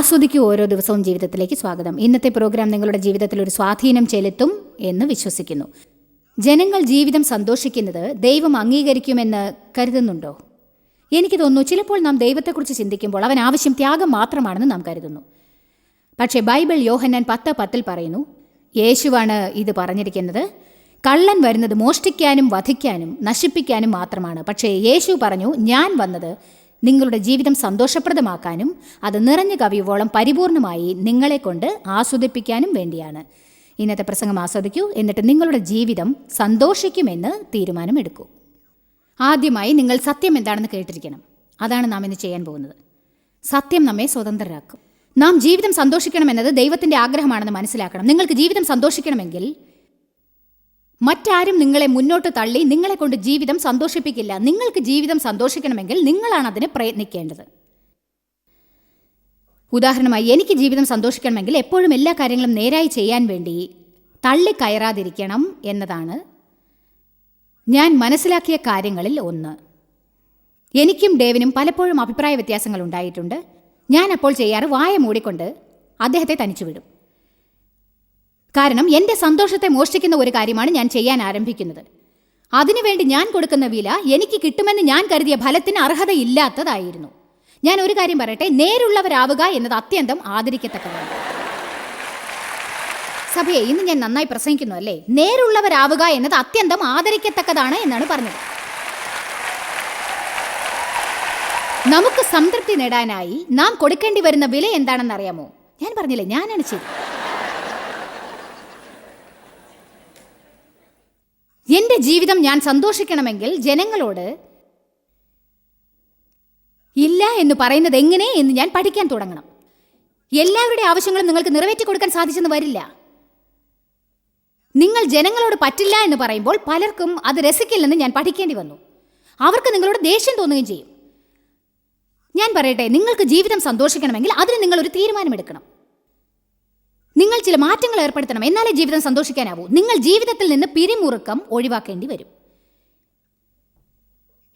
ആസ്വദിക്കൂ ഓരോ ദിവസവും ജീവിതത്തിലേക്ക് സ്വാഗതം. ഇന്നത്തെ പ്രോഗ്രാം നിങ്ങളുടെ ജീവിതത്തിൽ ഒരു സ്വാധീനം ചെലുത്തും എന്ന് വിശ്വസിക്കുന്നു. ജനങ്ങൾ ജീവിതം സന്തോഷിക്കുന്നത് ദൈവം അംഗീകരിക്കുമെന്ന് കരുതുന്നുണ്ടോ? എനിക്ക് തോന്നുന്നു ചിലപ്പോൾ നാം ദൈവത്തെക്കുറിച്ച് ചിന്തിക്കുമ്പോൾ അവൻ ആവശ്യം ത്യാഗം മാത്രമാണെന്ന് നാം കരുതുന്നു. പക്ഷേ ബൈബിൾ യോഹന്നാൻ പത്ത് പത്തിൽ പറയുന്നു യേശുവാണ് ഇത് പറഞ്ഞിരിക്കുന്നത്. കള്ളൻ വരുന്നത് മോഷ്ടിക്കാനും വധിക്കാനും നശിപ്പിക്കാനും മാത്രമാണ്. പക്ഷേ യേശു പറഞ്ഞു ഞാൻ വന്നത് നിങ്ങളുടെ ജീവിതം സന്തോഷപ്രദമാക്കാനും അത് നിറഞ്ഞു കവിയുവോളം പരിപൂർണമായി നിങ്ങളെ കൊണ്ട് ആസ്വദിപ്പിക്കാനും വേണ്ടിയാണ്. ഇന്നത്തെ പ്രസംഗം ആസ്വദിക്കൂ. എന്നിട്ട് നിങ്ങളുടെ ജീവിതം സന്തോഷിക്കുമെന്ന് തീരുമാനമെടുക്കൂ. ആദ്യമായി നിങ്ങൾ സത്യം എന്താണെന്ന് കേട്ടിരിക്കണം. അതാണ് നാം ഇന്ന് ചെയ്യാൻ പോകുന്നത്. സത്യം നമ്മെ സ്വതന്ത്രരാക്കും. നാം ജീവിതം സന്തോഷിക്കണമെന്നത് ദൈവത്തിന്റെ ആഗ്രഹമാണെന്ന് മനസ്സിലാക്കണം. നിങ്ങൾക്ക് ജീവിതം സന്തോഷിക്കണമെങ്കിൽ മറ്റാരും നിങ്ങളെ മുന്നോട്ട് തള്ളി നിങ്ങളെ കൊണ്ട് ജീവിതം സന്തോഷിപ്പിക്കില്ല. നിങ്ങൾക്ക് ജീവിതം സന്തോഷിക്കണമെങ്കിൽ നിങ്ങളാണ് അതിന് പ്രയത്നിക്കേണ്ടത്. ഉദാഹരണമായി എനിക്ക് ജീവിതം സന്തോഷിക്കണമെങ്കിൽ എപ്പോഴും എല്ലാ കാര്യങ്ങളും നേരായി ചെയ്യാൻ വേണ്ടി തള്ളിക്കയറാതിരിക്കണം എന്നതാണ് ഞാൻ മനസ്സിലാക്കിയ കാര്യങ്ങളിൽ ഒന്ന്. എനിക്കും ഡേവിനും പലപ്പോഴും അഭിപ്രായ വ്യത്യാസങ്ങൾ ഉണ്ടായിട്ടുണ്ട്. ഞാൻ അപ്പോൾ ചെയ്യാറ് വായ മൂടിക്കൊണ്ട് അദ്ദേഹത്തെ തനിച്ചു വിടും കാരണം എന്റെ സന്തോഷത്തെ മോഷ്ടിക്കുന്ന ഒരു കാര്യമാണ് ഞാൻ ചെയ്യാൻ ആരംഭിക്കുന്നത്. അതിനുവേണ്ടി ഞാൻ കൊടുക്കുന്ന വില എനിക്ക് കിട്ടുമെന്ന് ഞാൻ കരുതിയ ഫലത്തിന് അർഹതയില്ലാത്തതായിരുന്നു. ഞാൻ ഒരു കാര്യം പറയട്ടെ നേരുള്ളവരാവുക എന്നത് അത്യന്തം ആദരിക്കത്തക്കതാണ്. സഭയെ ഇന്ന് ഞാൻ നന്നായി പ്രസംഗിക്കുന്നു അല്ലേ? നേരുള്ളവരാവുക എന്നത് അത്യന്തം ആദരിക്കത്തക്കതാണ് എന്നാണ് പറഞ്ഞത്. നമുക്ക് സംതൃപ്തി നേടാനായി നാം കൊടുക്കേണ്ടി വരുന്ന വില എന്താണെന്ന് അറിയാമോ ഞാൻ പറഞ്ഞില്ലേ ഞാനാണ് ശരി എന്റെ ജീവിതം ഞാൻ സന്തോഷിക്കണമെങ്കിൽ ജനങ്ങളോട് ഇല്ല എന്ന് പറയുന്നത് എങ്ങനെ എന്ന് ഞാൻ പഠിക്കാൻ തുടങ്ങണം. എല്ലാവരുടെ ആവശ്യങ്ങളും നിങ്ങൾക്ക് നിറവേറ്റി കൊടുക്കാൻ സാധിച്ചെന്ന് വരില്ല. നിങ്ങൾ ജനങ്ങളോട് പറ്റില്ല എന്ന് പറയുമ്പോൾ പലർക്കും അത് രസിക്കില്ലെന്ന് ഞാൻ പഠിക്കേണ്ടി വന്നു. അവർക്ക് നിങ്ങളോട് ദേഷ്യം തോന്നുകയും ചെയ്യും. ഞാൻ പറയട്ടെ നിങ്ങൾക്ക് ജീവിതം സന്തോഷിക്കണമെങ്കിൽ അതിന് നിങ്ങൾ ഒരു തീരുമാനമെടുക്കണം. നിങ്ങൾ ചില മാറ്റങ്ങൾ ഏർപ്പെടുത്തണം എന്നാലേ ജീവിതം സന്തോഷിക്കാനാവൂ. നിങ്ങൾ ജീവിതത്തിൽ നിന്ന് പിരിമുറുക്കം ഒഴിവാക്കേണ്ടി വരും.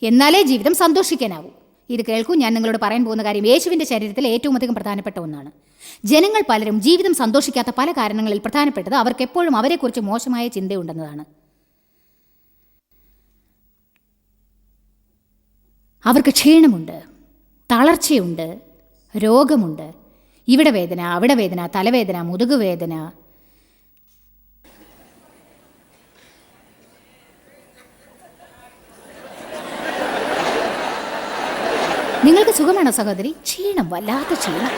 എന്നാലേ ജീവിതം സന്തോഷിക്കാനാവൂ. ഇത് കേൾക്കൂ ഞാൻ നിങ്ങളോട് പറയാൻ പോകുന്ന കാര്യം യേശുവിന്റെ ശരീരത്തിൽ ഏറ്റവും അധികം പ്രധാനപ്പെട്ട ഒന്നാണ്. ജനങ്ങൾ പലരും ജീവിതം സന്തോഷിക്കാത്ത പല കാരണങ്ങളിൽ പ്രധാനപ്പെട്ടത് അവർക്ക് എപ്പോഴും അവരെക്കുറിച്ച് മോശമായ ചിന്തയുണ്ടെന്നതാണ്. അവർക്ക് ക്ഷീണമുണ്ട് തളർച്ചയുണ്ട് രോഗമുണ്ട് ഇവിടെ വേദന അവിടെ വേദന തലവേദന മുതുകുവേദന നിങ്ങൾക്ക് സുഖമാണോ സഹോദരി? ക്ഷീണം വല്ലാത്ത ക്ഷീണം.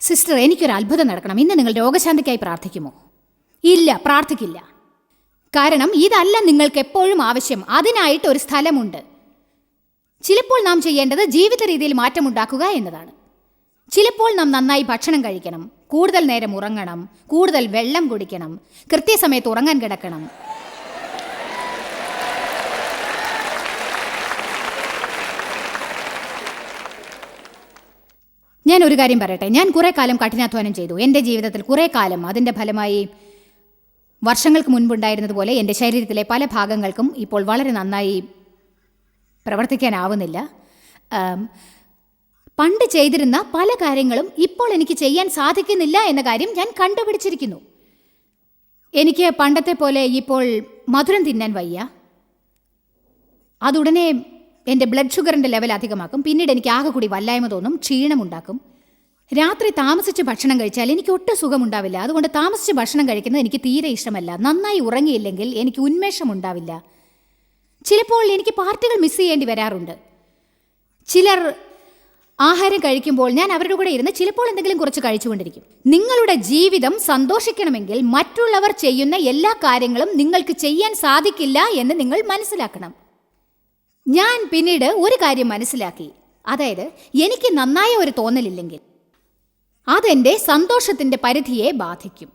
സിസ്റ്റർ എനിക്കൊരു അത്ഭുതം നടക്കണം. ഇന്ന് നിങ്ങൾ രോഗശാന്തിക്കായി പ്രാർത്ഥിക്കുമോ? ഇല്ല പ്രാർത്ഥിക്കില്ല. കാരണം ഇതല്ല നിങ്ങൾക്ക് എപ്പോഴും ആവശ്യം. അതിനായിട്ട് ഒരു സ്ഥലമുണ്ട്. ചിലപ്പോൾ നാം ചെയ്യേണ്ടത് ജീവിത രീതിയിൽ മാറ്റമുണ്ടാക്കുക എന്നതാണ്. ചിലപ്പോൾ നാം നന്നായി ഭക്ഷണം കഴിക്കണം കൂടുതൽ നേരം ഉറങ്ങണം കൂടുതൽ വെള്ളം കുടിക്കണം കൃത്യസമയത്ത് ഉറങ്ങാൻ കിടക്കണം. ഞാൻ ഒരു കാര്യം പറയട്ടെ. ഞാൻ കുറേ കാലം കഠിനാധ്വാനം ചെയ്തു. എന്റെ ജീവിതത്തിൽ കുറേ കാലം അതിന്റെ ഫലമായി വർഷങ്ങൾക്ക് മുൻപുണ്ടായിരുന്നതുപോലെ എന്റെ ശരീരത്തിലെ പല ഭാഗങ്ങൾക്കും ഇപ്പോൾ വളരെ നന്നായി പ്രവർത്തിക്കാനാവുന്നില്ല. പണ്ട് ചെയ്തിരുന്ന പല കാര്യങ്ങളും ഇപ്പോൾ എനിക്ക് ചെയ്യാൻ സാധിക്കുന്നില്ല എന്ന കാര്യം ഞാൻ കണ്ടുപിടിച്ചിരിക്കുന്നു. എനിക്ക് പണ്ടത്തെ പോലെ ഇപ്പോൾ മധുരം തിന്നാൻ വയ്യ. അതുടനെ എന്റെ ബ്ലഡ് ഷുഗറിന്റെ ലെവൽ അധികമാക്കും. പിന്നീട് എനിക്ക് ആകെ കൂടി വല്ലായ്മ തോന്നും ക്ഷീണമുണ്ടാക്കും രാത്രി താമസിച്ച് ഭക്ഷണം കഴിച്ചാൽ എനിക്ക് ഒട്ടും സുഖമുണ്ടാവില്ല. അതുകൊണ്ട് താമസിച്ച് ഭക്ഷണം കഴിക്കുന്നത് എനിക്ക് തീരെ ഇഷ്ടമല്ല. നന്നായി ഉറങ്ങിയില്ലെങ്കിൽ എനിക്ക് ഉന്മേഷം ഉണ്ടാവില്ല. ചിലപ്പോൾ എനിക്ക് പാർട്ടികൾ മിസ് ചെയ്യേണ്ടി വരാറുണ്ട്. ചിലർ ആഹാരം കഴിക്കുമ്പോൾ ഞാൻ അവരുടെ കൂടെ ഇരുന്ന് ചിലപ്പോൾ എന്തെങ്കിലും കുറച്ച് കഴിച്ചുകൊണ്ടിരിക്കും. നിങ്ങളുടെ ജീവിതം സന്തോഷിക്കണമെങ്കിൽ മറ്റുള്ളവർ ചെയ്യുന്ന എല്ലാ കാര്യങ്ങളും നിങ്ങൾക്ക് ചെയ്യാൻ സാധിക്കില്ല എന്ന് നിങ്ങൾ മനസ്സിലാക്കണം. ഞാൻ പിന്നീട് ഒരു കാര്യം മനസ്സിലാക്കി. അതായത് എനിക്ക് നന്നായ ഒരു തോന്നലില്ലെങ്കിൽ അതെന്റെ സന്തോഷത്തിന്റെ പരിധിയെ ബാധിക്കും.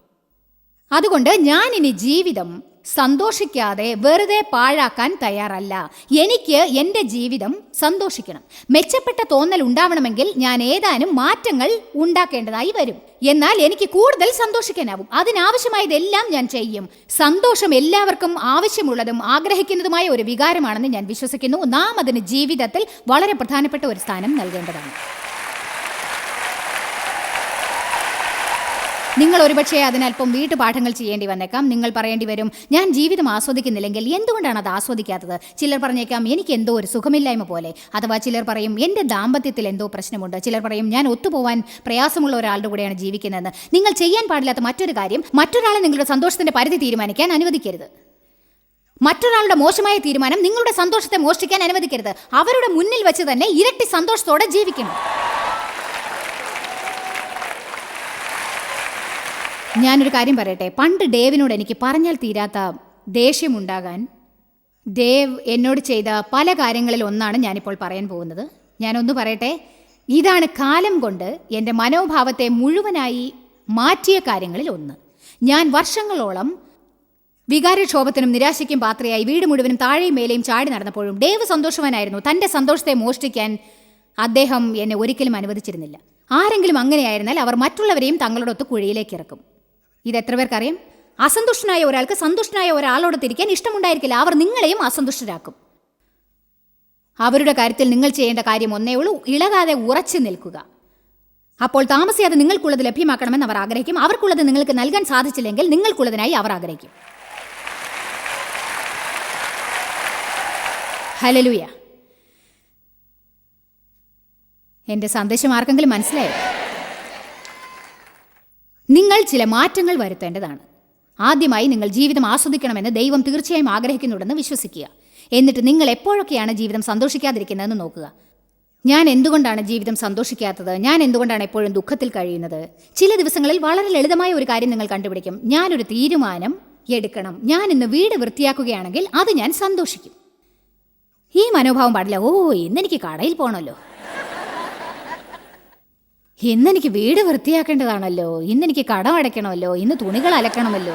അതുകൊണ്ട് ഞാൻ ഇനി ജീവിതം സന്തോഷിക്കാതെ വെറുതെ പാഴാക്കാൻ തയ്യാറല്ല. എനിക്ക് എന്റെ ജീവിതം സന്തോഷിക്കണം. മെച്ചപ്പെട്ട തോന്നൽ ഉണ്ടാവണമെങ്കിൽ ഞാൻ ഏതാനും മാറ്റങ്ങൾ ഉണ്ടാക്കേണ്ടതായി വരും. എന്നാൽ എനിക്ക് കൂടുതൽ സന്തോഷിക്കാനാവും. അതിനാവശ്യമായതെല്ലാം ഞാൻ ചെയ്യും. സന്തോഷം എല്ലാവർക്കും ആവശ്യമുള്ളതും ആഗ്രഹിക്കുന്നതുമായ ഒരു വികാരമാണെന്ന് ഞാൻ വിശ്വസിക്കുന്നു. നാം അതിന് ജീവിതത്തിൽ വളരെ പ്രധാനപ്പെട്ട ഒരു സ്ഥാനം നൽകേണ്ടതാണ്. നിങ്ങൾ ഒരുപക്ഷെ അതിനൽപ്പം വീട്ടുപാഠങ്ങൾ ചെയ്യേണ്ടി വന്നേക്കാം. നിങ്ങൾ പറയേണ്ടി വരും ഞാൻ ജീവിതം ആസ്വദിക്കുന്നില്ലെങ്കിൽ എന്തുകൊണ്ടാണ് അത് ആസ്വദിക്കാത്തത്? ചിലർ പറഞ്ഞേക്കാം എനിക്ക് എന്തോ ഒരു സുഖമില്ലായ്മ പോലെ. അഥവാ ചിലർ പറയും എന്റെ ദാമ്പത്യത്തിൽ എന്തോ പ്രശ്നമുണ്ട്. ചിലർ പറയും ഞാൻ ഒത്തുപോകാൻ പ്രയാസമുള്ള ഒരാളുടെ കൂടെയാണ് ജീവിക്കുന്നതെന്ന്. നിങ്ങൾ ചെയ്യാൻ പാടില്ലാത്ത മറ്റൊരു കാര്യം മറ്റൊരാളെ നിങ്ങളുടെ സന്തോഷത്തിന്റെ പരിധി തീരുമാനിക്കാൻ അനുവദിക്കരുത്. മറ്റൊരാളുടെ മോശമായ തീരുമാനം നിങ്ങളുടെ സന്തോഷത്തെ മോഷ്ടിക്കാൻ അനുവദിക്കരുത്. അവരുടെ മുന്നിൽ വെച്ച് തന്നെ ഇരട്ടി സന്തോഷത്തോടെ ജീവിക്കണം. ഞാനൊരു കാര്യം പറയട്ടെ. പണ്ട് ഡേവിനോട് എനിക്ക് പറഞ്ഞാൽ തീരാത്ത ദേഷ്യമുണ്ടാകാൻ ദേവ് എന്നോട് ചെയ്ത പല കാര്യങ്ങളിൽ ഒന്നാണ് ഞാനിപ്പോൾ പറയാൻ പോകുന്നത്. ഞാനൊന്ന് പറയട്ടെ. ഇതാണ് കാലം കൊണ്ട് എന്റെ മനോഭാവത്തെ മുഴുവനായി മാറ്റിയ കാര്യങ്ങളിൽ ഒന്ന്. ഞാൻ വർഷങ്ങളോളം വികാരക്ഷോഭത്തിനും നിരാശയ്ക്കും പാത്രയായി വീട് മുഴുവനും താഴെയും മേലെയും ചാടി നടന്നപ്പോഴും ഡേവ് സന്തോഷവാനായിരുന്നു. തന്റെ സന്തോഷത്തെ മോഷ്ടിക്കാൻ അദ്ദേഹം എന്നെ ഒരിക്കലും അനുവദിച്ചിരുന്നില്ല. ആരെങ്കിലും അങ്ങനെയായിരുന്നാൽ അവർ മറ്റുള്ളവരെയും തങ്ങളോടൊത്ത് കുഴിയിലേക്ക് ഇറക്കും. ഇത് എത്ര പേർക്കറിയാം? അസന്തുഷ്ടനായ ഒരാൾക്ക് സന്തുഷ്ടനായ ഒരാളോട് തിരിക്കാൻ ഇഷ്ടമുണ്ടായിരിക്കില്ല. അവർ നിങ്ങളെയും അസന്തുഷ്ടരാക്കും. അവരുടെ കാര്യത്തിൽ നിങ്ങൾ ചെയ്യേണ്ട കാര്യം ഒന്നേ ഉള്ളൂ ഇളകാതെ ഉറച്ചു നിൽക്കുക. അപ്പോൾ താമസിയാതെ നിങ്ങൾക്കുള്ളത് ലഭ്യമാക്കണമെന്ന് അവർ ആഗ്രഹിക്കും. അവർക്കുള്ളത് നിങ്ങൾക്ക് നൽകാൻ സാധിച്ചില്ലെങ്കിൽ നിങ്ങൾക്കുള്ളതിനായി അവർ ആഗ്രഹിക്കും. ഹലലുയ എന്റെ സന്ദേശം ആർക്കെങ്കിലും മനസ്സിലായോ? ചില മാറ്റങ്ങൾ വരുത്തേണ്ടതാണ്. ആദ്യമായി നിങ്ങൾ ജീവിതം ആസ്വദിക്കണമെന്ന് ദൈവം തീർച്ചയായും ആഗ്രഹിക്കുന്നുണ്ടെന്ന് വിശ്വസിക്കുക. എന്നിട്ട് നിങ്ങൾ എപ്പോഴൊക്കെയാണ് ജീവിതം സന്തോഷിക്കാതിരിക്കുന്നതെന്ന് നോക്കുക. ഞാൻ എന്തുകൊണ്ടാണ് ജീവിതം സന്തോഷിക്കാത്തത്? ഞാൻ എന്തുകൊണ്ടാണ് എപ്പോഴും ദുഃഖത്തിൽ കഴിയുന്നത്? ചില ദിവസങ്ങളിൽ വളരെ ലളിതമായ ഒരു കാര്യം നിങ്ങൾ കണ്ടുപിടിക്കും. ഞാനൊരു തീരുമാനം എടുക്കണം. ഞാൻ ഇന്ന് വീട് വൃത്തിയാക്കുകയാണെങ്കിൽ അത് ഞാൻ സന്തോഷിക്കും. ഈ മനോഭാവം പാടില്ല. ഓ ഇന്നെനിക്ക് കടയിൽ പോകണമല്ലോ ഇന്നെനിക്ക് വീട് വൃത്തിയാക്കേണ്ടതാണല്ലോ. ഇന്നെനിക്ക് കടം അടയ്ക്കണമല്ലോ. ഇന്ന് തുണികൾ അലക്കണമല്ലോ.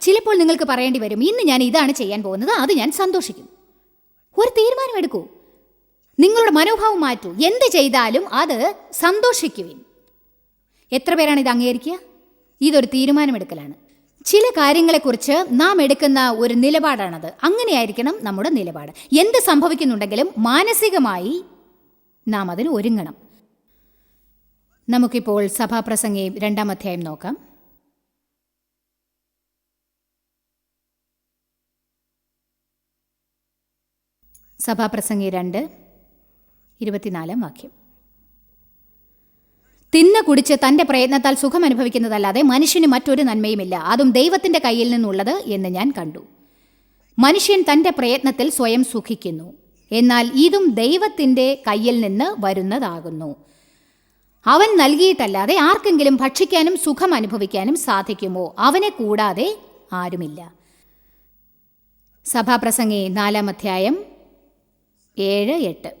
ചിലപ്പോൾ നിങ്ങൾക്ക് പറയേണ്ടി വരും ഇന്ന് ഞാൻ ഇതാണ് ചെയ്യാൻ പോകുന്നത്. അത് ഞാൻ സന്തോഷിക്കും. ഒരു തീരുമാനമെടുക്കൂ നിങ്ങളുടെ മനോഭാവം മാറ്റൂ. എന്ത് ചെയ്താലും അത് സന്തോഷിക്കുവിൻ. എത്ര പേരാണ് ഇത് അംഗീകരിക്കുക? ഇതൊരു തീരുമാനമെടുക്കലാണ്. ചില കാര്യങ്ങളെക്കുറിച്ച് നാം എടുക്കുന്ന ഒരു നിലപാടാണത്. അങ്ങനെയായിരിക്കണം നമ്മുടെ നിലപാട്. എന്ത് സംഭവിക്കുന്നുണ്ടെങ്കിലും മാനസികമായി നാം അതിന് ഒരുങ്ങണം. നമുക്കിപ്പോൾ സഭാപ്രസംഗയും രണ്ടാം അധ്യായം നോക്കാം. സഭാപ്രസംഗി രണ്ട് ഇരുപത്തിനാലാം വാക്യം. തിന്ന് കുടിച്ച് തന്റെ പ്രയത്നത്താൽ സുഖം അനുഭവിക്കുന്നതല്ലാതെ മനുഷ്യന് മറ്റൊരു നന്മയുമില്ല. അതും ദൈവത്തിന്റെ കയ്യിൽ നിന്നുള്ളത് എന്ന് ഞാൻ കണ്ടു. മനുഷ്യൻ തന്റെ പ്രയത്നത്തിൽ സ്വയം സുഖിക്കുന്നു. എന്നാൽ ഇതും ദൈവത്തിന്റെ കയ്യിൽ നിന്ന് വരുന്നതാകുന്നു. അവൻ നൽകിയിട്ടല്ലാതെ ആർക്കെങ്കിലും ഭക്ഷിക്കാനും സുഖം അനുഭവിക്കാനും സാധിക്കുമോ? അവനെ കൂടാതെ ആരുമില്ല. സഭാപ്രസംഗി നാലാം അധ്യായം ഏഴ് എട്ട്.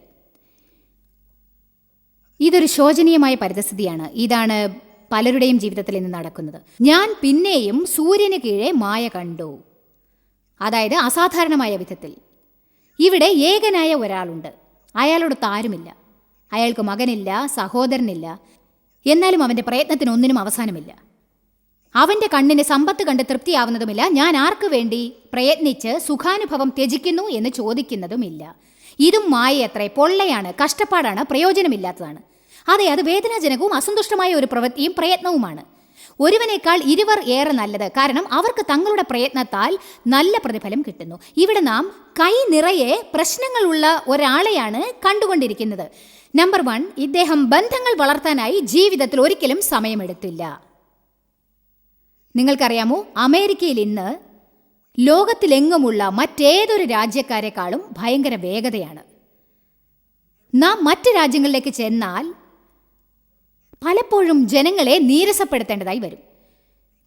ഇതൊരു ശോചനീയമായ പരിതസ്ഥിതിയാണ്. ഇതാണ് പലരുടെയും ജീവിതത്തിൽ ഇന്ന് നടക്കുന്നത്. ഞാൻ പിന്നെയും സൂര്യന് കീഴെ മായ കണ്ടു. അതായത് അസാധാരണമായ വിധത്തിൽ. ഇവിടെ ഏകനായ ഒരാളുണ്ട്. അയാളോട് താരുമില്ല. അയാൾക്ക് മകനില്ല സഹോദരനില്ല. എന്നാലും അവന്റെ പ്രയത്നത്തിന് ഒന്നിനും അവസാനമില്ല. അവന്റെ കണ്ണിന് സമ്പത്ത് കണ്ട് തൃപ്തിയാവുന്നതുമില്ല. ഞാൻ ആർക്കു വേണ്ടി പ്രയത്നിച്ച് സുഖാനുഭവം ത്യജിക്കുന്നു എന്ന് ചോദിക്കുന്നതുമില്ല. ഇതും മായയത്രേ പൊള്ളയാണ് കഷ്ടപ്പാടാണ് പ്രയോജനമില്ലാത്തതാണ്. അതെ അത് വേദനാജനകവും അസന്തുഷ്ടമായ ഒരു പ്രവൃത്തിയും പ്രയത്നവുമാണ്. ഒരുവനേക്കാൾ ഇരുവർ ഏറെ നല്ലത്. കാരണം അവർക്ക് തങ്ങളുടെ പ്രയത്നത്താൽ നല്ല പ്രതിഫലം കിട്ടുന്നു. ഇവിടെ നാം കൈ നിറയെ പ്രശ്നങ്ങളുള്ള ഒരാളെയാണ് കണ്ടുകൊണ്ടിരിക്കുന്നത്. നമ്പർ വൺ ഇദ്ദേഹം ബന്ധങ്ങൾ വളർത്താനായി ജീവിതത്തിൽ ഒരിക്കലും സമയമെടുത്തില്ല. നിങ്ങൾക്കറിയാമോ അമേരിക്കയിൽ ഇന്ന് ലോകത്തിലെങ്ങുമുള്ള മറ്റേതൊരു രാജ്യക്കാരെക്കാളും ഭയങ്കര വേഗതയാണ്. നാം മറ്റ് രാജ്യങ്ങളിലേക്ക് ചെന്നാൽ പലപ്പോഴും ജനങ്ങളെ നീരസപ്പെടുത്തേണ്ടതായി വരും.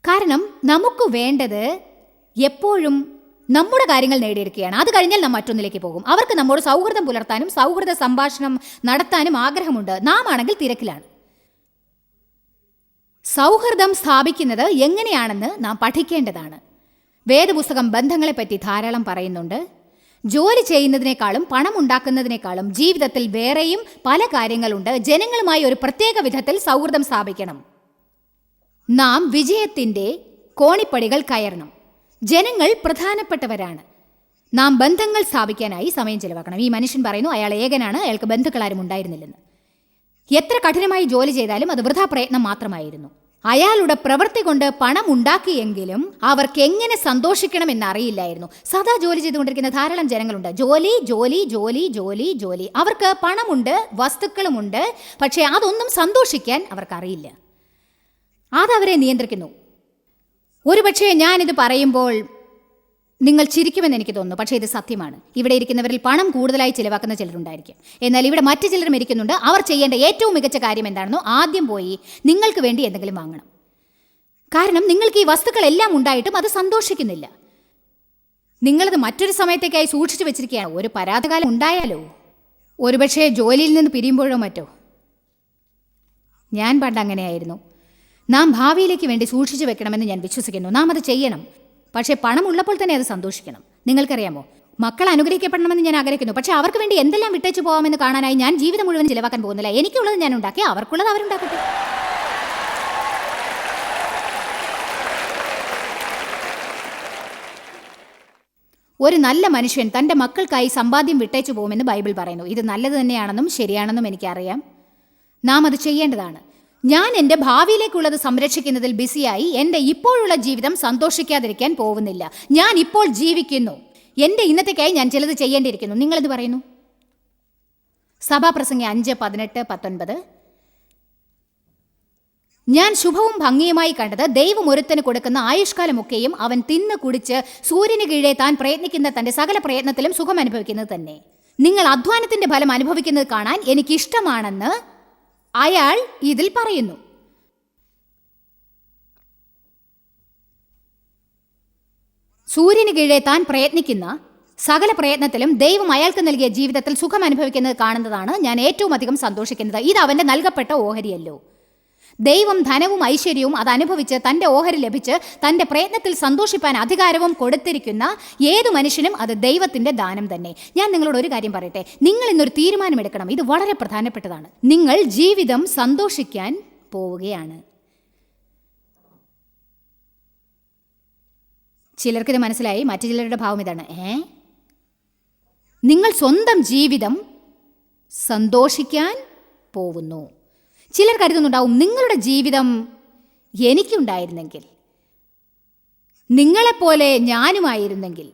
കാരണം നമുക്ക് വേണ്ടത് എപ്പോഴും നമ്മുടെ കാര്യങ്ങൾ നേടിയെടുക്കുകയാണ്. അത് കഴിഞ്ഞാൽ നാം മറ്റൊന്നിലേക്ക് പോകും. അവർക്ക് നമ്മോട് സൗഹൃദം പുലർത്താനും സൗഹൃദ സംഭാഷണം നടത്താനും ആഗ്രഹമുണ്ട്. നാം ആണെങ്കിൽ തിരക്കിലാണ്. സൗഹൃദം സ്ഥാപിക്കുന്നത് എങ്ങനെയാണെന്ന് നാം പഠിക്കേണ്ടതാണ്. വേദപുസ്തകം ബന്ധങ്ങളെപ്പറ്റി ധാരാളം പറയുന്നുണ്ട്. ജോലി ചെയ്യുന്നതിനേക്കാളും പണം ഉണ്ടാക്കുന്നതിനേക്കാളും ജീവിതത്തിൽ വേറെയും പല കാര്യങ്ങളുണ്ട്. ജനങ്ങളുമായി ഒരു പ്രത്യേക വിധത്തിൽ സൗഹൃദം സ്ഥാപിക്കണം. നാം വിജയത്തിന്റെ കോണിപ്പടികൾ കയറണം. ജനങ്ങൾ പ്രധാനപ്പെട്ടവരാണ്. നാം ബന്ധങ്ങൾ സ്ഥാപിക്കാനായി സമയം ചെലവാക്കണം. ഈ മനുഷ്യൻ പറയുന്നു അയാൾ ഏകനാണ് അയാൾക്ക് ബന്ധുക്കളാരും ഉണ്ടായിരുന്നില്ലെന്ന്. എത്ര കഠിനമായി ജോലി ചെയ്താലും അത് വൃഥാ പ്രയത്നം മാത്രമായിരുന്നു. അയാളുടെ പ്രവൃത്തി കൊണ്ട് പണം ഉണ്ടാക്കിയെങ്കിലും അവർക്ക് എങ്ങനെ സന്തോഷിക്കണം എന്നറിയില്ലായിരുന്നു സദാ ജോലി ചെയ്തുകൊണ്ടിരിക്കുന്ന ധാരാളം ജനങ്ങളുണ്ട്. ജോലി ജോലി ജോലി ജോലി ജോലി. അവർക്ക് പണമുണ്ട് വസ്തുക്കളുമുണ്ട്. പക്ഷേ അതൊന്നും സന്തോഷിക്കാൻ അവർക്കറിയില്ല. അതവരെ നിയന്ത്രിക്കുന്നു. ഒരുപക്ഷെ ഞാനിത് പറയുമ്പോൾ നിങ്ങൾ ചിരിക്കുമെന്ന് എനിക്ക് തോന്നുന്നു. പക്ഷേ ഇത് സത്യമാണ്. ഇവിടെ ഇരിക്കുന്നവരിൽ പണം കൂടുതലായി ചിലവാക്കുന്ന ചിലരുണ്ടായിരിക്കും. എന്നാൽ ഇവിടെ മറ്റു ചിലരും ഇരിക്കുന്നുണ്ട്. അവർ ചെയ്യേണ്ട ഏറ്റവും മികച്ച കാര്യം എന്താണെന്നോ ആദ്യം പോയി നിങ്ങൾക്ക് വേണ്ടി എന്തെങ്കിലും വാങ്ങണം. കാരണം നിങ്ങൾക്ക് ഈ വസ്തുക്കളെല്ലാം ഉണ്ടായിട്ടും അത് സന്തോഷിക്കുന്നില്ല. നിങ്ങളത് മറ്റൊരു സമയത്തേക്കായി സൂക്ഷിച്ചു വെച്ചിരിക്കുകയാണ്. ഒരു പരാതകാലം ഉണ്ടായാലോ? ഒരുപക്ഷെ ജോലിയിൽ നിന്ന് പിരിയുമ്പോഴോ മറ്റോ? ഞാൻ പണ്ട് അങ്ങനെയായിരുന്നു. നാം ഭാവിയിലേക്ക് വേണ്ടി സൂക്ഷിച്ചു വെക്കണമെന്ന് ഞാൻ വിശ്വസിക്കുന്നു. നാം അത് ചെയ്യണം. പക്ഷേ പണമുള്ളപ്പോൾ തന്നെ അത് സന്തോഷിക്കണം. നിങ്ങൾക്കറിയാമോ? മക്കൾ അനുഗ്രഹിക്കപ്പെടണമെന്ന് ഞാൻ ആഗ്രഹിക്കുന്നു. പക്ഷേ അവർക്ക് വേണ്ടി എന്തെല്ലാം വിട്ടേച്ചു പോകാമെന്ന് കാണാനായി ഞാൻ ജീവിതം മുഴുവൻ ചിലവാക്കാൻ പോകുന്നില്ല. എനിക്കുള്ളത് ഞാൻ ഉണ്ടാക്കി അവർക്കുള്ളത് അവരുണ്ടാക്കട്ടെ. ഒരു നല്ല മനുഷ്യൻ തന്റെ മക്കൾക്കായി സമ്പാദ്യം വിട്ടേച്ചു പോകുമെന്ന് ബൈബിൾ പറയുന്നു. ഇത് നല്ലത് തന്നെയാണെന്നും ശരിയാണെന്നും എനിക്കറിയാം. നാം അത് ചെയ്യേണ്ടതാണ്. ഞാൻ എന്റെ ഭാവിയിലേക്കുള്ളത് സംരക്ഷിക്കുന്നതിൽ ബിസിയായി എന്റെ ഇപ്പോഴുള്ള ജീവിതം സന്തോഷിക്കാതിരിക്കാൻ പോകുന്നില്ല. ഞാൻ ഇപ്പോൾ ജീവിക്കുന്നു. എന്റെ ഇന്നത്തേക്കായി ഞാൻ ചിലത് ചെയ്യേണ്ടിയിരിക്കുന്നു. നിങ്ങളിത് പറയുന്നു? സഭാപ്രസംഗി അഞ്ച് പതിനെട്ട് പത്തൊൻപത്. ഞാൻ ശുഭവും ഭംഗിയുമായി കണ്ടത് ദൈവം ഒരുത്തന് കൊടുക്കുന്ന ആയുഷ്കാലമൊക്കെയും അവൻ തിന്ന് കുടിച്ച് സൂര്യന് കീഴെ താൻ പ്രയത്നിക്കുന്ന തന്റെ സകല പ്രയത്നത്തിലും സുഖം അനുഭവിക്കുന്നത് തന്നെ. നിങ്ങൾ അധ്വാനത്തിന്റെ ഫലം അനുഭവിക്കുന്നത് കാണാൻ എനിക്കിഷ്ടമാണെന്ന് അയാൾ ഇതിൽ പറയുന്നു. സൂര്യന് കീഴെ താൻ പ്രയത്നിക്കുന്ന സകല പ്രയത്നത്തിലും ദൈവം അയാൾക്ക് നൽകിയ ജീവിതത്തിൽ സുഖം അനുഭവിക്കുന്നത് കാണുന്നതാണ് ഞാൻ ഏറ്റവും അധികം സന്തോഷിക്കുന്നത്. ഇത് അവന്റെ നൽകപ്പെട്ട ഓഹരിയല്ലോ. ദൈവം ധനവും ഐശ്വര്യവും അത് അനുഭവിച്ച് തന്റെ ഓഹരി ലഭിച്ച് തന്റെ പ്രയത്നത്തിൽ സന്തോഷിപ്പാൻ അധികാരവും കൊടുത്തിരിക്കുന്ന ഏത് മനുഷ്യനും അത് ദൈവത്തിന്റെ ദാനം തന്നെ. ഞാൻ നിങ്ങളോട് ഒരു കാര്യം പറയട്ടെ. നിങ്ങൾ ഇന്നൊരു തീരുമാനമെടുക്കണം. ഇത് വളരെ പ്രധാനപ്പെട്ടതാണ്. നിങ്ങൾ ജീവിതം സന്തോഷിക്കാൻ പോവുകയാണ്. ചിലർക്കിത് മനസ്സിലായി? മറ്റു ചിലരുടെ ഭാവം ഇതാണ്. ഏ? നിങ്ങൾ സ്വന്തം ജീവിതം സന്തോഷിക്കാൻ പോവുന്നു. ചിലർ കരുതുന്നുണ്ടാവും നിങ്ങളുടെ ജീവിതം എനിക്കുണ്ടായിരുന്നെങ്കിൽ നിങ്ങളെപ്പോലെ ഞാനുമായിരുന്നെങ്കിൽ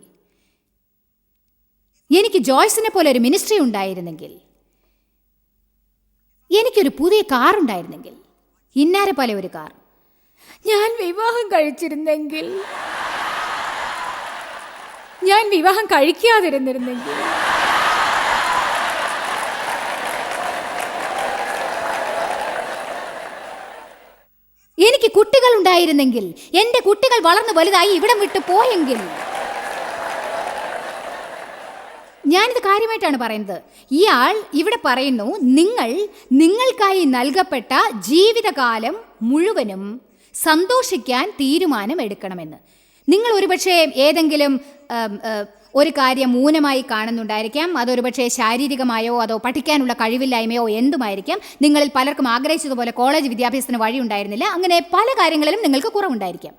എനിക്ക് ജോയ്സിനെ പോലെ ഒരു മിനിസ്ട്രി ഉണ്ടായിരുന്നെങ്കിൽ എനിക്കൊരു പുതിയ കാർ ഉണ്ടായിരുന്നെങ്കിൽ ഇന്നാരെ പോലെ ഒരു കാർ ഞാൻ വിവാഹം കഴിച്ചിരുന്നെങ്കിൽ ഞാൻ വിവാഹം കഴിക്കാതിരുന്നിരുന്നെങ്കിൽ എനിക്ക് കുട്ടികൾ ഉണ്ടായിരുന്നെങ്കിൽ എന്റെ കുട്ടികൾ വളർന്നു വലുതായി ഇവിടം വിട്ട് പോയെങ്കിൽ. ഞാനിത് കാര്യമായിട്ടാണ് പറയുന്നത്. ഇയാൾ ഇവിടെ പറയുന്നു നിങ്ങൾ നിങ്ങൾക്കായി നൽകപ്പെട്ട ജീവിതകാലം മുഴുവനും സന്തോഷിക്കാൻ തീരുമാനം എടുക്കണമെന്ന് നിങ്ങൾ ഒരുപക്ഷെ ഏതെങ്കിലും ഒരു കാര്യം മൂനമായി കാണുന്നുണ്ടായിരിക്കാം. അതൊരുപക്ഷെ ശാരീരികമായോ അതോ പഠിക്കാനുള്ള കഴിവില്ലായ്മയോ എന്തുമായിരിക്കാം. നിങ്ങളിൽ പലർക്കും ആഗ്രഹിച്ചതുപോലെ കോളേജ് വിദ്യാഭ്യാസത്തിന് വഴി ഉണ്ടായിരുന്നില്ല അങ്ങനെ പല കാര്യങ്ങളിലും നിങ്ങൾക്ക് കുറവുണ്ടായിരിക്കാം.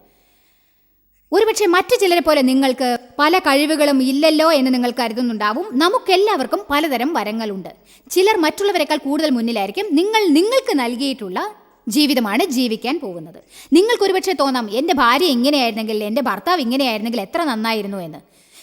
ഒരുപക്ഷെ മറ്റു ചിലരെ പോലെ നിങ്ങൾക്ക് പല കഴിവുകളും ഇല്ലല്ലോ എന്ന് നിങ്ങൾ കരുതുന്നുണ്ടാവും. നമുക്കെല്ലാവർക്കും പലതരം വരങ്ങളുണ്ട്. ചിലർ മറ്റുള്ളവരെക്കാൾ കൂടുതൽ മുന്നിലായിരിക്കും. നിങ്ങൾ നിങ്ങൾക്ക് നൽകിയിട്ടുള്ള ജീവിതമാണ് ജീവിക്കാൻ പോകുന്നത്. നിങ്ങൾക്കൊരുപക്ഷെ തോന്നാം എന്റെ ഭാര്യ ഇങ്ങനെയായിരുന്നെങ്കിൽ എന്റെ ഭർത്താവ് ഇങ്ങനെയായിരുന്നെങ്കിൽ എത്ര നന്നായിരുന്നു എന്ന്.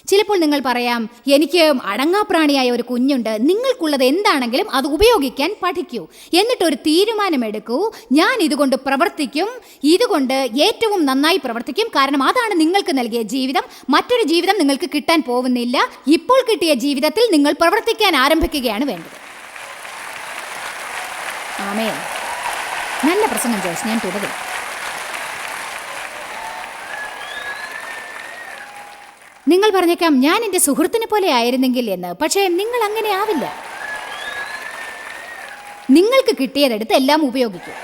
ചിലപ്പോൾ നിങ്ങൾ പറയാം എനിക്ക് അടങ്ങാപ്രാണിയായ ഒരു കുഞ്ഞുണ്ട്. നിങ്ങൾക്കുള്ളത് എന്താണെങ്കിലും അത് ഉപയോഗിക്കാൻ പഠിക്കൂ. എന്നിട്ടൊരു തീരുമാനമെടുക്കൂ. ഞാൻ ഇതുകൊണ്ട് പ്രവർത്തിക്കും. ഇതുകൊണ്ട് ഏറ്റവും നന്നായി പ്രവർത്തിക്കും. കാരണം അതാണ് നിങ്ങൾക്ക് നൽകിയ ജീവിതം. മറ്റൊരു ജീവിതം നിങ്ങൾക്ക് കിട്ടാൻ പോകുന്നില്ല. ഇപ്പോൾ കിട്ടിയ ജീവിതത്തിൽ നിങ്ങൾ പ്രവർത്തിക്കാൻ ആരംഭിക്കുകയാണ് വേണ്ടത്. ആമേ നല്ല പ്രസംഗം ജോസ്. ഞാൻ തുടരും. നിങ്ങൾ പറഞ്ഞേക്കാം ഞാൻ എന്റെ സുഹൃത്തിനെ പോലെ ആയിരുന്നെങ്കിൽ എന്ന്. പക്ഷേ നിങ്ങൾ അങ്ങനെ ആവില്ല. നിങ്ങൾക്ക് കിട്ടിയതെടുത്ത് എല്ലാം ഉപയോഗിക്കും.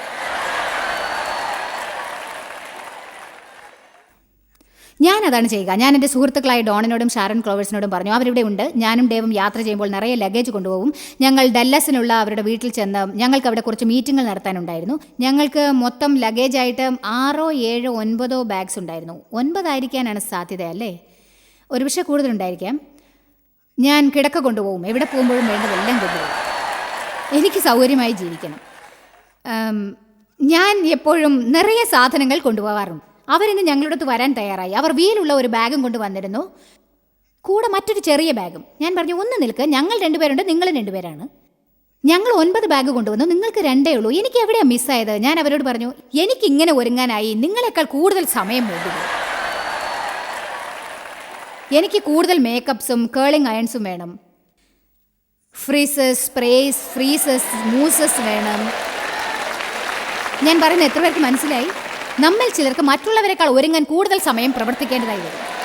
ഞാൻ അതാണ് ചെയ്യുക. ഞാൻ എന്റെ സുഹൃത്തുക്കളായ ഡോണിനോടും ഷാരൺ ക്ലോവേഴ്സിനോടും പറഞ്ഞു അവരിവിടെ ഉണ്ട്. ഞാനും ഡേവും യാത്ര ചെയ്യുമ്പോൾ നിറയെ ലഗേജ് കൊണ്ടുപോകും. ഞങ്ങൾ ഡല്ലസിനുള്ള അവരുടെ വീട്ടിൽ ചെന്ന് ഞങ്ങൾക്ക് അവിടെ കുറച്ച് മീറ്റിങ്ങുകൾ നടത്താനുണ്ടായിരുന്നു. ഞങ്ങൾക്ക് മൊത്തം ലഗേജായിട്ട് ആറോ ഏഴോ ഒൻപതോ ബാഗ്സ് ഉണ്ടായിരുന്നു. ഒൻപതായിരിക്കാനാണ് സാധ്യത അല്ലേ ഒരുപക്ഷെ കൂടുതലുണ്ടായിരിക്കാം. ഞാൻ കിടക്ക കൊണ്ടുപോകും. എവിടെ പോകുമ്പോഴും വേണ്ടതെല്ലാം കൊണ്ടുപോകും. എനിക്ക് സൗകര്യമായി ജീവിക്കണം. ഞാൻ എപ്പോഴും നിറയെ സാധനങ്ങൾ കൊണ്ടുപോകാറുണ്ട്. അവരിന്ന് ഞങ്ങളുടെ അടുത്ത് വരാൻ തയ്യാറായി. അവർ വീലുള്ള ഒരു ബാഗും കൊണ്ട് വന്നിരുന്നു. കൂടെ മറ്റൊരു ചെറിയ ബാഗും. ഞാൻ പറഞ്ഞു ഒന്ന് നിൽക്ക്. ഞങ്ങൾ രണ്ടുപേരുണ്ട്. നിങ്ങൾ രണ്ടുപേരാണ്. ഞങ്ങൾ ഒൻപത് ബാഗ് കൊണ്ടുവന്നു. നിങ്ങൾക്ക് രണ്ടേ ഉള്ളൂ. എനിക്ക് എവിടെയാണ് മിസ്സായത് ഞാൻ അവരോട് പറഞ്ഞു എനിക്കിങ്ങനെ ഒരുങ്ങാനായി. നിങ്ങളെക്കാൾ കൂടുതൽ സമയം വേണ്ടി. എനിക്ക് കൂടുതൽ മേക്കപ്സും കേളിംഗ് അയൺസും വേണം. ഫ്രീസസ് സ്പ്രേസ് ഫ്രീസസ് മൂസസ് വേണം. ഞാൻ പറയുന്ന എത്ര പേർക്ക് മനസ്സിലായി? നമ്മൾ ചിലർക്ക് മറ്റുള്ളവരെക്കാൾ ഒരുങ്ങാൻ കൂടുതൽ സമയം പ്രവർത്തിക്കേണ്ടതായി വരും.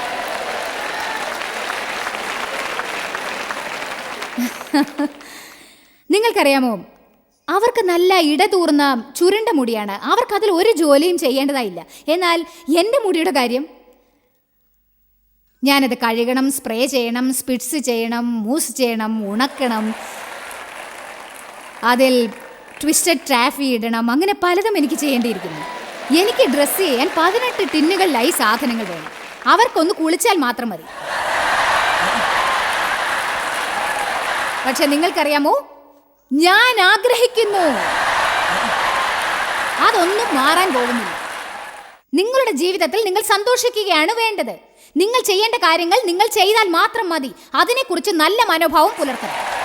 നിങ്ങൾക്കറിയാമോ? അവർക്ക് നല്ല ഇടതൂർന്ന ചുരുണ്ട മുടിയാണ്. അവർക്ക് അതിൽ ഒരു ജോലിയും ചെയ്യേണ്ടതായില്ല. എന്നാൽ എന്റെ മുടിയുടെ കാര്യം ഞാനത് കഴുകണം സ്പ്രേ ചെയ്യണം സ്പിറ്റ്സ് ചെയ്യണം മൂസ് ചെയ്യണം ഉണക്കണം. അതിൽ ട്വിസ്റ്റഡ് ട്രാഫി ഇടണം. അങ്ങനെ പലതും എനിക്ക് ചെയ്യേണ്ടിയിരിക്കുന്നു. എനിക്ക് ഡ്രസ്സ് ചെയ്യാൻ പതിനെട്ട് ടിന്നുകളിലായി സാധനങ്ങൾ വേണം. അവർക്കൊന്ന് കുളിച്ചാൽ മാത്രം മതി. പക്ഷെ നിങ്ങൾക്കറിയാമോ? ഞാൻ ആഗ്രഹിക്കുന്നു. അതൊന്നും മാറാൻ പോകുന്നില്ല. നിങ്ങളുടെ ജീവിതത്തിൽ നിങ്ങൾ സന്തോഷിക്കുകയാണ് വേണ്ടത്. നിങ്ങൾ ചെയ്യേണ്ട കാര്യങ്ങൾ നിങ്ങൾ ചെയ്താൽ മാത്രം മതി. അതിനെക്കുറിച്ച് നല്ല മനോഭാവം പുലർത്തണം.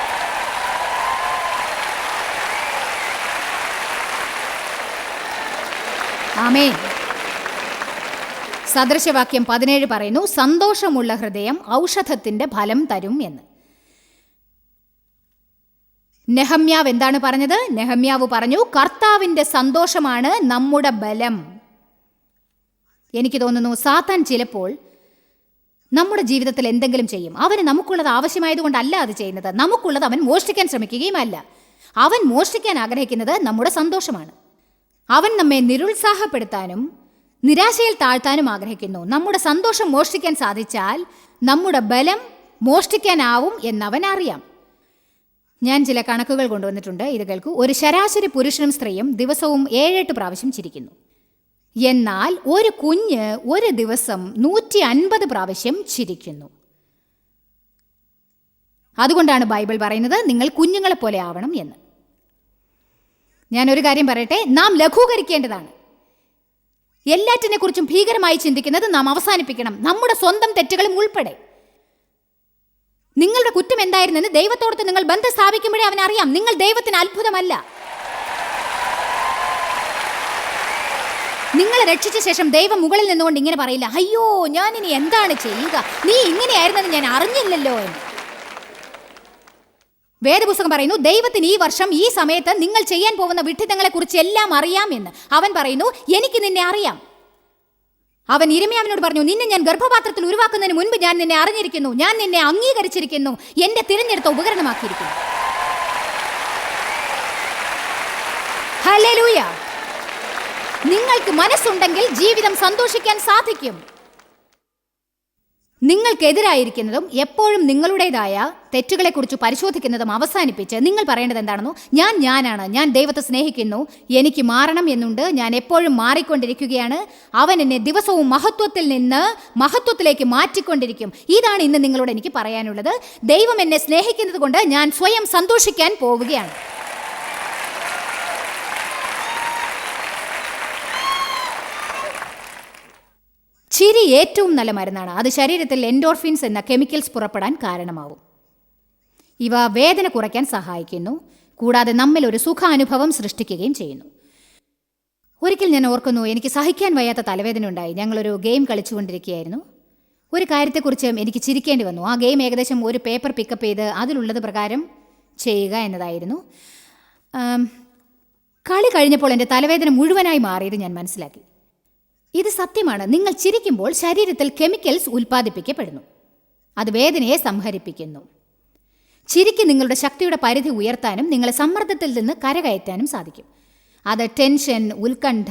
ആമേ സദൃശവാക്യം പതിനേഴ് പറയുന്നു സന്തോഷമുള്ള ഹൃദയം ഔഷധത്തിന്റെ ഫലം തരും എന്ന്. നെഹമ്യാവ് എന്താണ് പറഞ്ഞത്? നെഹമ്യാവ് പറഞ്ഞു കർത്താവിന്റെ സന്തോഷമാണ് നമ്മുടെ ബലം. എനിക്ക് തോന്നുന്നു സാത്താൻ ചിലപ്പോൾ നമ്മുടെ ജീവിതത്തിൽ എന്തെങ്കിലും ചെയ്യും. അവന് നമുക്കുള്ളത് ആവശ്യമായതുകൊണ്ടല്ല അത് ചെയ്യുന്നത്. നമുക്കുള്ളത് അവൻ മോഷ്ടിക്കാൻ ശ്രമിക്കുകയുമല്ല. അവൻ മോഷ്ടിക്കാൻ ആഗ്രഹിക്കുന്നത് നമ്മുടെ സന്തോഷമാണ്. അവൻ നമ്മെ നിരുത്സാഹപ്പെടുത്താനും നിരാശയിൽ താഴ്ത്താനും ആഗ്രഹിക്കുന്നു. നമ്മുടെ സന്തോഷം മോഷ്ടിക്കാൻ സാധിച്ചാൽ നമ്മുടെ ബലം മോഷ്ടിക്കാനാവും എന്നവൻ അറിയാം. ഞാൻ ചില കണക്കുകൾ കൊണ്ടുവന്നിട്ടുണ്ട്. ഇത് കേൾക്കൂ. ഒരു ശരാശരി പുരുഷനും സ്ത്രീയും ദിവസവും ഏഴെട്ട് പ്രാവശ്യം ചിരിക്കുന്നു. എന്നാൽ ഒരു കുഞ്ഞ് ഒരു ദിവസം നൂറ്റി അൻപത് പ്രാവശ്യം ചിരിക്കുന്നു. അതുകൊണ്ടാണ് ബൈബിൾ പറയുന്നത് നിങ്ങൾ കുഞ്ഞുങ്ങളെ പോലെ ആവണം എന്ന്. ഞാനൊരു കാര്യം പറയട്ടെ നാം ലഘൂകരിക്കേണ്ടതാണ്. എല്ലാറ്റിനെ കുറിച്ചും ഭീകരമായി ചിന്തിക്കുന്നത് നാം അവസാനിപ്പിക്കണം. നമ്മുടെ സ്വന്തം തെറ്റുകളും ഉൾപ്പെടെ. നിങ്ങളുടെ കുറ്റം എന്തായിരുന്നെന്ന് ദൈവത്തോടത്ത് നിങ്ങൾ ബന്ധം സ്ഥാപിക്കുമ്പോഴേ അവനറിയാം. നിങ്ങൾ ദൈവത്തിന് അത്ഭുതമല്ല. നിങ്ങളെ രക്ഷിച്ച ശേഷം ദൈവം മുകളിൽ നിന്നുകൊണ്ട് ഇങ്ങനെ പറയില്ല അയ്യോ ഞാൻ ഇനി എന്താണ് ചെയ്യുക? നീ ഇങ്ങനെയായിരുന്നെന്ന് ഞാൻ അറിഞ്ഞില്ലല്ലോ എന്ന്. വേദപുസ്തകം പറയുന്നു ദൈവത്തിന് ഈ വർഷം ഈ സമയത്ത് നിങ്ങൾ ചെയ്യാൻ പോകുന്ന വിഡ്ഢിത്തങ്ങളെ കുറിച്ച് എല്ലാം അറിയാം എന്ന്. അവൻ പറയുന്നു എനിക്ക് നിന്നെ അറിയാം. അവൻ ഇരമ്യാവിനോട് പറഞ്ഞു നിന്നെ ഞാൻ ഗർഭപാത്രത്തിൽ ഉരുവാക്കുന്നതിന് മുൻപ് ഞാൻ നിന്നെ അറിഞ്ഞിരിക്കുന്നു. ഞാൻ നിന്നെ അംഗീകരിച്ചിരിക്കുന്നു. എന്റെ തിരഞ്ഞെടുത്ത ഉപകരണമാക്കിയിരിക്കുന്നു. ഹല്ലേലൂയ. നിങ്ങൾക്ക് മനസ്സുണ്ടെങ്കിൽ ജീവിതം സന്തോഷിക്കാൻ സാധിക്കും. നിങ്ങൾക്കെതിരായിരിക്കുന്നതും എപ്പോഴും നിങ്ങളുടേതായ തെറ്റുകളെക്കുറിച്ച് പരിശോധിക്കുന്നതും അവസാനിപ്പിച്ച് നിങ്ങൾ പറയേണ്ടത് എന്താണെന്നോ ഞാൻ ഞാനാണ് ഞാൻ ദൈവത്തെ സ്നേഹിക്കുന്നു എനിക്ക് മാറണം എന്നുണ്ട് ഞാൻ എപ്പോഴും മാറിക്കൊണ്ടിരിക്കുകയാണ് അവൻ എന്നെ ദിവസവും മഹത്വത്തിൽ നിന്ന് മഹത്വത്തിലേക്ക് മാറ്റിക്കൊണ്ടിരിക്കും. ഇതാണ് ഇന്ന് നിങ്ങളോട് എനിക്ക് പറയാനുള്ളത്. ദൈവം എന്നെ സ്നേഹിക്കുന്നത് കൊണ്ട് ഞാൻ സ്വയം സന്തോഷിക്കാൻ പോവുകയാണ്. ചിരി ഏറ്റവും നല്ല മരുന്നാണ്. അത് ശരീരത്തിൽ എൻഡോർഫിൻസ് എന്ന കെമിക്കൽസ് പുറപ്പെടാൻ കാരണമാവും. ഇവ വേദന കുറയ്ക്കാൻ സഹായിക്കുന്നു. കൂടാതെ നമ്മിൽ ഒരു സുഖാനുഭവം സൃഷ്ടിക്കുകയും ചെയ്യുന്നു. ഒരിക്കൽ ഞാൻ ഓർക്കുന്നു എനിക്ക് സഹിക്കാൻ വയ്യാത്ത തലവേദന ഉണ്ടായി. ഞങ്ങളൊരു ഗെയിം കളിച്ചുകൊണ്ടിരിക്കുകയായിരുന്നു. ഒരു കാര്യത്തെക്കുറിച്ച് എനിക്ക് ചിരിക്കേണ്ടി വന്നു. ആ ഗെയിം ഏകദേശം ഒരു പേപ്പർ പിക്കപ്പ് ചെയ്ത് അതിലുള്ളത് പ്രകാരം ചെയ്യുക എന്നതായിരുന്നു. കളി കഴിഞ്ഞപ്പോൾ എന്റെ തലവേദന മുഴുവനായി മാറിയത് ഞാൻ മനസ്സിലാക്കി. ഇത് സത്യമാണ്. നിങ്ങൾ ചിരിക്കുമ്പോൾ ശരീരത്തിൽ കെമിക്കൽസ് ഉൽപ്പാദിപ്പിക്കപ്പെടുന്നു. അത് വേദനയെ സംഹരിപ്പിക്കുന്നു. ചിരിക്ക് നിങ്ങളുടെ ശക്തിയുടെ പരിധി ഉയർത്താനും നിങ്ങളെ സമ്മർദ്ദത്തിൽ നിന്ന് കരകയറ്റാനും സാധിക്കും. അത് ടെൻഷൻ ഉത്കണ്ഠ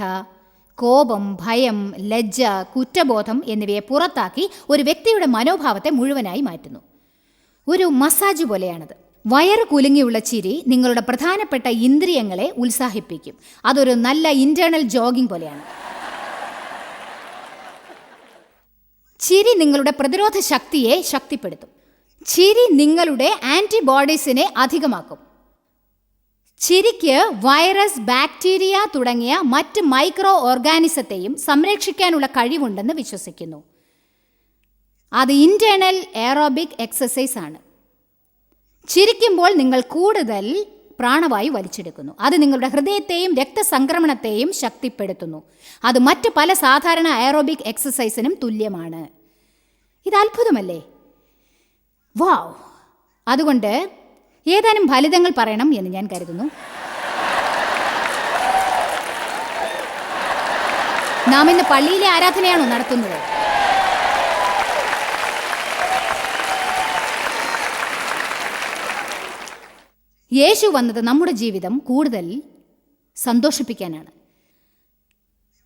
കോപം ഭയം ലജ്ജ കുറ്റബോധം എന്നിവയെ പുറത്താക്കി ഒരു വ്യക്തിയുടെ മനോഭാവത്തെ മുഴുവനായി മാറ്റുന്നു. ഒരു മസാജ് പോലെയാണത്. വയറ് കുലുങ്ങിയുള്ള ചിരി നിങ്ങളുടെ പ്രധാനപ്പെട്ട ഇന്ദ്രിയങ്ങളെ ഉത്സാഹിപ്പിക്കും. അതൊരു നല്ല ഇന്റേണൽ ജോഗിംഗ് പോലെയാണ്. ചിരി നിങ്ങളുടെ പ്രതിരോധ ശക്തിയെ ശക്തിപ്പെടുത്തും. ചിരി നിങ്ങളുടെ ആന്റിബോഡീസിനെ അധികമാക്കും. ചിരിക്ക് വൈറസ് ബാക്ടീരിയ തുടങ്ങിയ മറ്റ് മൈക്രോ ഓർഗാനിസത്തെയും സംരക്ഷിക്കാനുള്ള കഴിവുണ്ടെന്ന് വിശ്വസിക്കുന്നു. അത് ഇന്റേണൽ എയറോബിക് എക്സസൈസ് ആണ്. ചിരിക്കുമ്പോൾ നിങ്ങൾ കൂടുതൽ പ്രാണവായു വലിച്ചെടുക്കുന്നു. അത് നിങ്ങളുടെ ഹൃദയത്തെയും രക്തസംക്രമണത്തെയും ശക്തിപ്പെടുത്തുന്നു. അത് മറ്റ് പല സാധാരണ അയറോബിക് എക്സസൈസിനും തുല്യമാണ്. ഇത് അത്ഭുതമല്ലേ? വാവ്. അതുകൊണ്ട് ഏതാനും ഫലിതങ്ങൾ പറയണം എന്ന് ഞാൻ കരുതുന്നു. നാം ഇന്ന് പള്ളിയിലെ ആരാധനയാണോ നടത്തുന്നത്? യേശു വന്നത് നമ്മുടെ ജീവിതം കൂടുതൽ സന്തോഷിപ്പിക്കാനാണ്.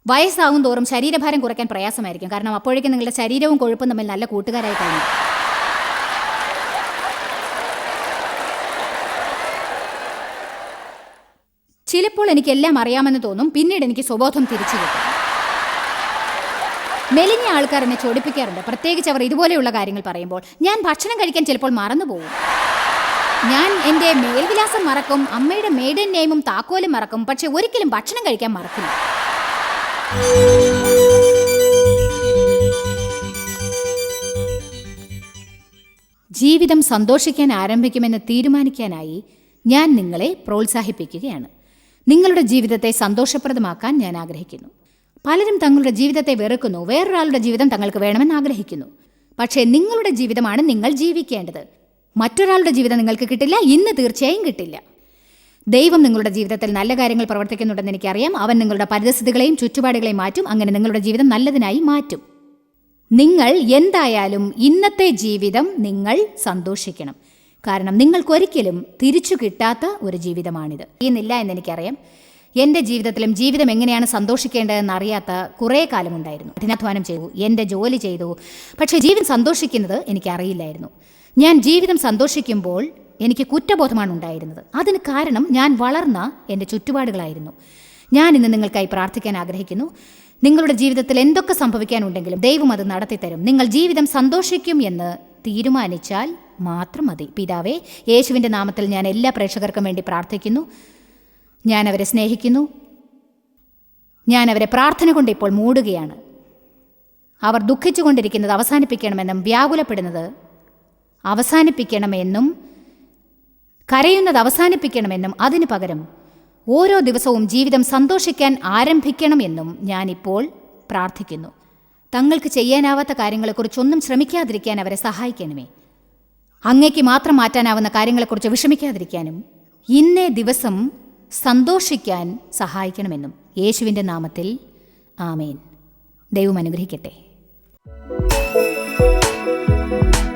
വയസ്സാകും തോറും ശരീരഭാരം കുറയ്ക്കാൻ പ്രയാസമായിരിക്കും. കാരണം അപ്പോഴേക്കും നിങ്ങളുടെ ശരീരവും കൊഴുപ്പും തമ്മിൽ നല്ല കൂട്ടുകാരായി കഴിഞ്ഞു. ചിലപ്പോൾ എനിക്ക് എല്ലാം അറിയാമെന്ന് തോന്നും. പിന്നീട് എനിക്ക് സ്വബോധം തിരിച്ചു കിട്ടും. മെലിഞ്ഞ ആൾക്കാർ എന്നെ ചൊടിപ്പിക്കാറുണ്ട് പ്രത്യേകിച്ച് അവർ ഇതുപോലെയുള്ള കാര്യങ്ങൾ പറയുമ്പോൾ ഞാൻ ഭക്ഷണം കഴിക്കാൻ ചിലപ്പോൾ മറന്നുപോകും. ഞാൻ എന്റെ മേൽവിലാസം മറക്കും അമ്മയുടെ മെയ്ഡൻ നെയിമും താക്കോലും മറക്കും പക്ഷെ ഒരിക്കലും ഭക്ഷണം കഴിക്കാൻ മറക്കില്ല. ജീവിതം സന്തോഷിക്കാൻ ആരംഭിക്കുമെന്ന് തീരുമാനിക്കാനായി ഞാൻ നിങ്ങളെ പ്രോത്സാഹിപ്പിക്കുകയാണ്. നിങ്ങളുടെ ജീവിതത്തെ സന്തോഷപ്രദമാക്കാൻ ഞാൻ ആഗ്രഹിക്കുന്നു. പലരും തങ്ങളുടെ ജീവിതത്തെ വെറുക്കുന്നു വേറൊരാളുടെ ജീവിതം തങ്ങൾക്ക് വേണമെന്ന് ആഗ്രഹിക്കുന്നു. പക്ഷേ നിങ്ങളുടെ ജീവിതമാണ് നിങ്ങൾ ജീവിക്കേണ്ടത്. മറ്റൊരാളുടെ ജീവിതം നിങ്ങൾക്ക് കിട്ടില്ല ഇന്ന് തീർച്ചയായും കിട്ടില്ല. ദൈവം നിങ്ങളുടെ ജീവിതത്തിൽ നല്ല കാര്യങ്ങൾ പ്രവർത്തിക്കുന്നുണ്ടെന്ന് എനിക്കറിയാം. അവൻ നിങ്ങളുടെ പരിസ്ഥിതികളെയും ചുറ്റുപാടുകളെയും മാറ്റും. അങ്ങനെ നിങ്ങളുടെ ജീവിതം നല്ലതിനായി മാറ്റും. നിങ്ങൾ എന്തായാലും ഇന്നത്തെ ജീവിതം നിങ്ങൾ സന്തോഷിക്കണം. കാരണം നിങ്ങൾക്കൊരിക്കലും തിരിച്ചു കിട്ടാത്ത ഒരു ജീവിതമാണിത്. ചെയ്യുന്നില്ല എന്ന് എനിക്കറിയാം. എന്റെ ജീവിതത്തിലും ജീവിതം എങ്ങനെയാണ് സന്തോഷിക്കേണ്ടതെന്ന് അറിയാത്ത കുറേ കാലമുണ്ടായിരുന്നു. കഠിനാധ്വാനം ചെയ്തു എന്റെ ജോലി ചെയ്തു. പക്ഷേ ജീവൻ സന്തോഷിക്കുന്നത് എനിക്കറിയില്ലായിരുന്നു. ഞാൻ ജീവിതം സന്തോഷിക്കുമ്പോൾ എനിക്ക് കുറ്റബോധമാണ് ഉണ്ടായിരുന്നത്. അതിന് കാരണം ഞാൻ വളർന്ന എന്റെ ചുറ്റുപാടുകളായിരുന്നു. ഞാൻ ഇന്ന് നിങ്ങൾക്കായി പ്രാർത്ഥിക്കാൻ ആഗ്രഹിക്കുന്നു. നിങ്ങളുടെ ജീവിതത്തിൽ എന്തൊക്കെ സംഭവിക്കാനുണ്ടെങ്കിലും ദൈവം അത് നടത്തിത്തരും. നിങ്ങൾ ജീവിതം സന്തോഷിക്കും എന്ന് തീരുമാനിച്ചാൽ മാത്രം മതി. പിതാവേ യേശുവിന്റെ നാമത്തിൽ ഞാൻ എല്ലാ പ്രേക്ഷകർക്കും വേണ്ടി പ്രാർത്ഥിക്കുന്നു. ഞാൻ അവരെ സ്നേഹിക്കുന്നു. ഞാൻ അവരെ പ്രാർത്ഥന കൊണ്ട് ഇപ്പോൾ മൂടുകയാണ്. അവർ ദുഃഖിച്ചുകൊണ്ടിരിക്കുന്നത് അവസാനിപ്പിക്കണമെന്നും വ്യാകുലപ്പെടുന്നത് അവസാനിപ്പിക്കണമെന്നും കരയുന്നത് അവസാനിപ്പിക്കണമെന്നും അതിനു പകരം ഓരോ ദിവസവും ജീവിതം സന്തോഷിക്കാൻ ആരംഭിക്കണമെന്നും ഞാനിപ്പോൾ പ്രാർത്ഥിക്കുന്നു. തങ്ങൾക്ക് ചെയ്യാനാവാത്ത കാര്യങ്ങളെക്കുറിച്ചൊന്നും ശ്രമിക്കാതിരിക്കാൻ അവരെ സഹായിക്കണമേ. അങ്ങേക്ക് മാത്രം മാറ്റാനാവുന്ന കാര്യങ്ങളെക്കുറിച്ച് വിഷമിക്കാതിരിക്കാനും ഇന്നേ ദിവസം സന്തോഷിക്കാൻ സഹായിക്കണമെന്നും. യേശുവിന്റെ നാമത്തിൽ ആമേൻ. ദൈവം അനുഗ്രഹിക്കട്ടെ.